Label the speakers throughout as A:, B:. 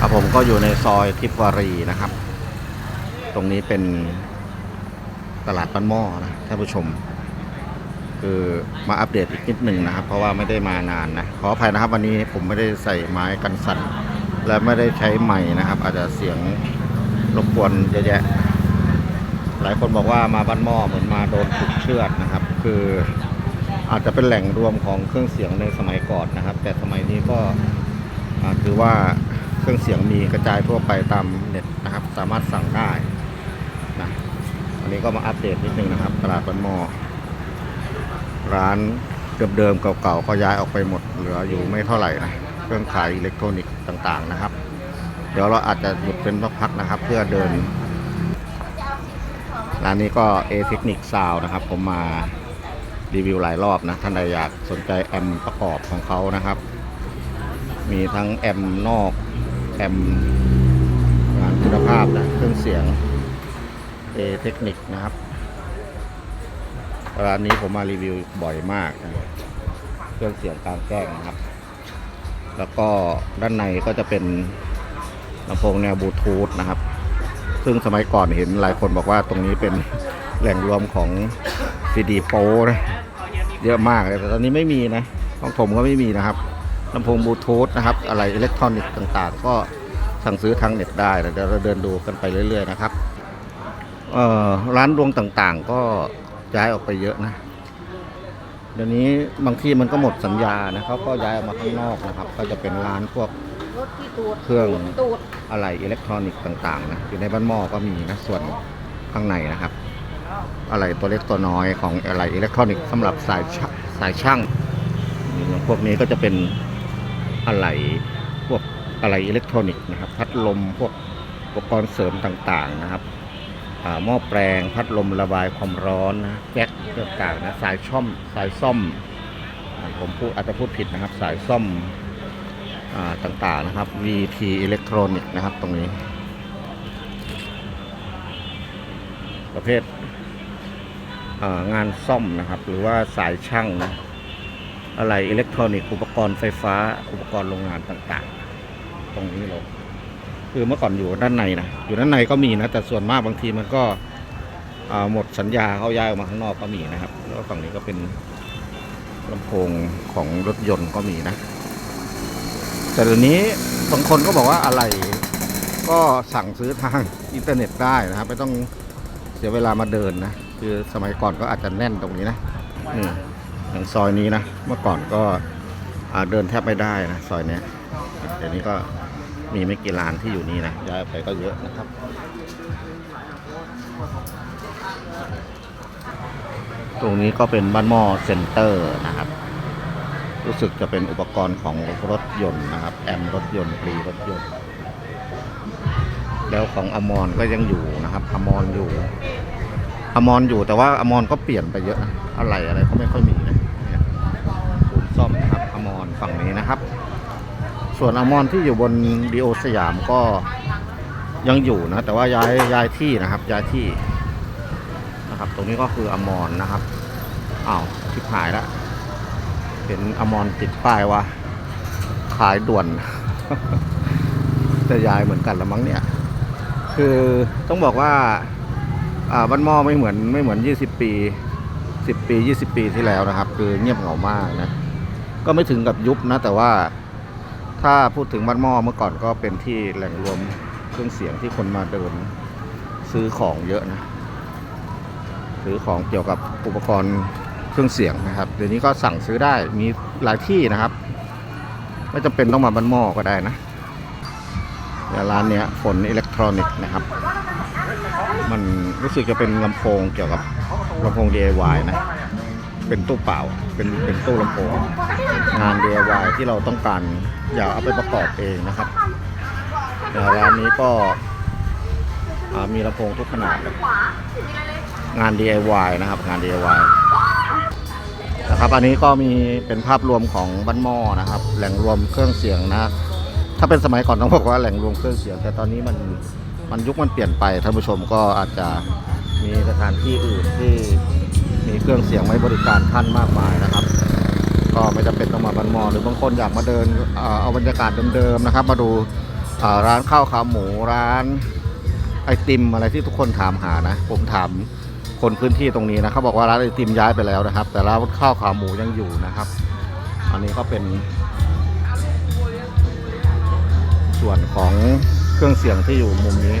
A: ครับผมก็อยู่ในซอยทิพวารีนะครับ ตรงนี้เป็นตลาดบ้านหม้อนะท่านผู้ชม คือมาอัปเดตอีกนิดหนึ่งนะครับ เพราะว่าไม่ได้มานานนะขออภัยนะครับ วันนี้ผมไม่ได้ใส่ไม้กันสั่นและไม่ได้ใช้ไม้นะครับ อาจจะเสียงรบกวนเยอะแยะ หลายคนบอกว่ามาบ้านหม้อเหมือนมาโดนถูกเชือดนะครับ คืออาจจะเป็นแหล่งรวมของเครื่องเสียงในสมัยก่อนนะครับ แต่สมัยนี้ก็อ่าถือว่า เครื่องเสียงมีกระจายทั่วไปตามเน็ตนะครับ สามารถสั่งได้นะอันนี้ก็มาอัปเดตนิดนึงนะครับ ตลาดบ้านมอ ร้านเดิมๆเก่าๆก็ย้ายออกไปหมดเหลืออยู่ไม่เท่าไหร่นะเครื่องขายอิเล็กทรอนิกส์ต่างๆนะครับ เดี๋ยวเราอาจจะหยุดเป็นพักๆนะครับ เพื่อเดินร้านนี้ก็ A Technic Sound นะครับ ผมมารีวิวหลายรอบนะ ท่านใดอยากสนใจแอมประกอบของเขานะครับ มีทั้งแอมนอก แอมงานคุณภาพนะเครื่องเสียง A Technic นะครับร้านนี้ผมมารีวิวบ่อยมากนะเครื่องเสียงกลางแจ้งนะครับ แล้วก็ด้านในก็จะเป็นลำโพงแนวบลูทูธนะครับ ซึ่งสมัยก่อนเห็นหลายคนบอกว่าตรงนี้เป็นแหล่งรวมของซีดีโปนะเยอะมากเลยแต่ตอนนี้ไม่มีนะของผมก็ไม่มีนะครับ ลำโพงบลูทูธนะครับ อะไรอิเล็กทรอนิกส์ต่างๆ ก็สั่งซื้อทางเน็ตได้เดี๋ยวเราเดินดูกันไปเรื่อย ๆ นะครับร้านรวงต่างๆ ก็ย้ายออกไปเยอะนะ เดี๋ยวนี้บางที่มันก็หมดสัญญานะเขาก็ย้ายออกมาข้างนอกนะครับ ก็จะเป็นร้านพวกเครื่องอะไรอิเล็กทรอนิกส์ต่างๆนะอยู่ในบ้านหม้อก็มีนะส่วนข้างในนะครับ อะไรตัวเล็กตัวน้อยของอะไรอิเล็กทรอนิกส์สำหรับสายสายช่างอย่างพวกนี้ก็จะเป็น อะไรพวกอะไรอิเล็กทรอนิกส์นะครับ พัดลมพวกอุปกรณ์เสริมต่างๆนะครับหม้อแปลงพัดลมระบายความร้อนนะแก๊สต่างๆนะสายช่อมสายซ่อม ผมพูดอาจจะพูดผิดนะครับ สายซ่อมต่างๆนะครับ VT Electronic นะครับตรงนี้ ประเภทงานซ่อมนะครับ หรือว่าสายช่างนะ อะไรอิเล็กทรอนิกส์อุปกรณ์ไฟฟ้า อุปกรณ์โรงงานต่างๆ ตรงนี้เราคือเมื่อก่อนอยู่ด้านในนะอยู่ด้านในก็มีนะแต่ส่วนมากบางทีมันก็หมดสัญญาเขาย้ายออกมาข้างนอกก็มีนะครับ แล้วฝั่งนี้ก็เป็นลำโพงของรถยนต์ก็มีนะ แต่เดี๋ยวนี้บางคนก็บอกว่าอะไรก็สั่งซื้อทางอินเทอร์เน็ตได้นะครับ ไม่ต้องเสียเวลามาเดินนะ คือสมัยก่อนก็อาจจะแน่นตรงนี้นะนี่ อย่างซอยนี้นะ เมื่อก่อนก็เดินแทบไม่ได้นะซอยนี้เดี๋ยวนี้ก็มีไม่กี่ร้านที่อยู่นี่นะย้ายไปก็เยอะนะครับตรงนี้ก็เป็นบ้านหม้อเซ็นเตอร์นะครับ รู้สึกจะเป็นอุปกรณ์ของรถยนต์นะครับ แอมรถยนต์ปรีรถยนต์ แล้วของอมรก็ยังอยู่นะครับ อมรอยู่ อมรอยู่แต่ว่าอมรก็เปลี่ยนไปเยอะนะอะไรอะไรก็ไม่ค่อยมีนะเนี่ยศูนย์ซ่อมนะครับ อมร ฝั่งนี้นะครับ ส่วนอมรที่อยู่บนดีโอสยามก็ยังอยู่นะ แต่ว่าย้ายย้ายที่นะครับ ย้ายที่นะครับ ตรงนี้ก็คืออมรนนะครับอ้าวทิพหายแล้วเห็นอมรติดป้ายว่าขายด่วน จะย้ายเหมือนกันละมั้งเนี่ย คือต้องบอกว่าอ่าบ้านหม้อไม่เหมือนไม่เหมือน 20 ปี 10 ปี 20 ปีที่แล้วนะครับ คือเงียบเหงามากนะ ก็ไม่ถึงกับยุบนะ แต่ว่าถ้าพูดถึงบ้านหม้อเมื่อก่อนก็เป็นที่แหล่งรวมเครื่องเสียงที่คนมาเดินซื้อของเยอะนะ ซื้อของเกี่ยวกับอุปกรณ์เครื่องเสียงนะครับ เดี๋ยวนี้ก็สั่งซื้อได้มีหลายที่นะครับ ไม่จำเป็นต้องมาบ้านหม้อก็ได้นะเดี๋ยวร้านเนี้ยฝนอิเล็กทรอนิกส์นะครับ มันรู้สึกจะเป็นลำโพงเกี่ยวกับลำโพง DIY นะ เป็นตู้เปล่า เป็นเป็นตู้ลำโพง งาน DIY ที่เราต้องการอยากเอาไปประกอบเองนะครับร้านนี้ก็มีลำโพงทุกขนาดงาน DIY นะครับ งาน DIY นะครับอันนี้ก็มีเป็นภาพรวมของบ้านหม้อนะครับ แหล่งรวมเครื่องเสียงนะ ถ้าเป็นสมัยก่อนต้องบอกว่าแหล่งรวมเครื่องเสียง แต่ตอนนี้มันมันยุคมันเปลี่ยนไปท่านผู้ชมก็อาจจะมีสถานที่อื่นที่มีเครื่องเสียงไว้บริการท่านมากมายนะครับ ก็ไม่จำเป็นต้องมาบ้านมอหรือบางคนอยากมาเดินเอาบรรยากาศเดิมๆนะครับ มาดูร้านข้าวขาหมูร้านไอติมอะไรที่ทุกคนถามหานะ ผมถามคนพื้นที่ตรงนี้นะเขาบอกว่าร้านไอติมย้ายไปแล้วนะครับ แต่ร้านข้าวขาหมูยังอยู่นะครับ อันนี้ก็เป็น ส่วนของเครื่องเสียงที่อยู่มุมนี้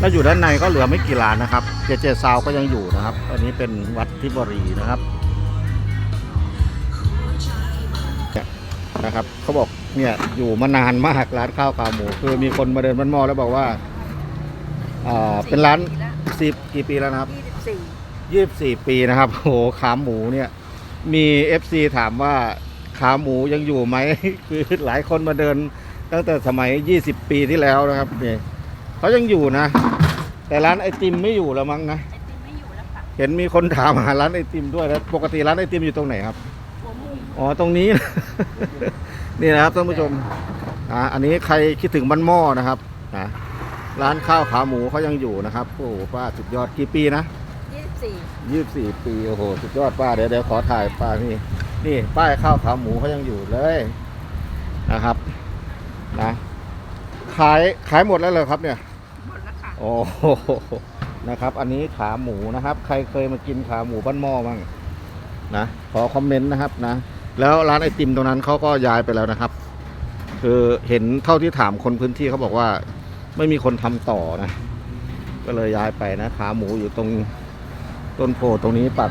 A: แล้วอยู่ด้านในก็เหลือไม่กี่ร้านนะครับ เจเจซาวก็ยังอยู่นะครับ อันนี้เป็นวัดทิบรีนะครับ นะครับเขาบอกเนี่ยอยู่มานานมากร้านข้าวขาหมู คือมีคนมาเดินบ้านหมอแล้วบอกว่าอ่าเป็นร้านสิบกี่ปีแล้วนะครับ
B: ยี่สิบสี่
A: ยี่สิบสี่ปีนะครับโอ้โหขาหมูเนี่ย มีเอฟซีถามว่าขาหมูยังอยู่ไหม คือหลายคนมาเดินตั้งแต่สมัยยี่สิบปีที่แล้วนะครับเนี่ยเขายังอยู่นะ แต่ร้านไอติมไม่อยู่แล้วมั้งนะ
B: ไอติมไม่อยู่แล้วค่ะ
A: เห็นมีคนถามหาร้านไอติมด้วยแล้วปกติร้านไอติมอยู่ตรงไหนครับ
B: หัวมุม
A: อ๋อตรงนี้นะนี่นะครับท่านผู้ชมอ่าอันนี้ใครคิดถึงบ้านหม้อนะครับนะร้านข้าวขาหมูเขายังอยู่นะครับโอ้โหป้าสุดยอดกี่ปีนะ
B: ยี่สิบสี่
A: ยี่สิบสี่ปีโอ้โหสุดยอดป้าเดี๋ยวเดี๋ยวขอถ่ายป้านี่นี่ป้ายข้าวขาหมูเขายังอยู่เลยนะครับนะขายขายหมดแล้วเลยครับเนี่ย
B: หมดแล้วค่ะ
A: โอ้โหนะครับ อันนี้ขาหมูนะครับ ใครเคยมากินขาหมูบ้านหม้อบ้างนะขอคอมเมนต์นะครับนะ แล้วร้านไอติมตรงนั้นเขาก็ย้ายไปแล้วนะครับ คือเห็นเท่าที่ถามคนพื้นที่เขาบอกว่า ไม่มีคนทำต่อนะ ก็เลยย้ายไปนะขาหมูอยู่ตรงต้นโพตรงนี้ปัก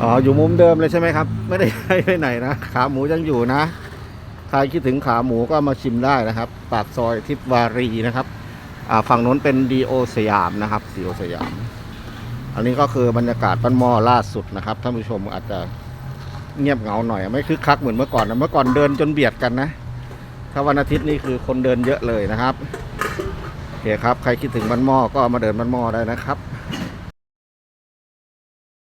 A: อ๋ออยู่มุมเดิมเลยใช่ไหมครับ ไม่ได้ย้ายไปไหนนะขาหมูยังอยู่นะใครคิดถึงขาหมูก็มาชิมได้นะครับปากซอยทิพวารีนะครับฝั่งโน้นเป็นดีโอสยามนะครับดีโอสยาม อันนี้ก็คือบรรยากาศบ้านหม้อล่าสุดนะครับท่านผู้ชมอาจจะ เงียบเหงาหน่อย ไม่คึกคักเหมือนเมื่อก่อนนะเมื่อก่อนเดินจนเบียดกันนะถ้าวันอาทิตย์นี่คือคนเดินเยอะเลยนะครับโอเคครับ ใครคิดถึงบ้านหม้อก็มาเดินบ้านหม้อได้นะครับ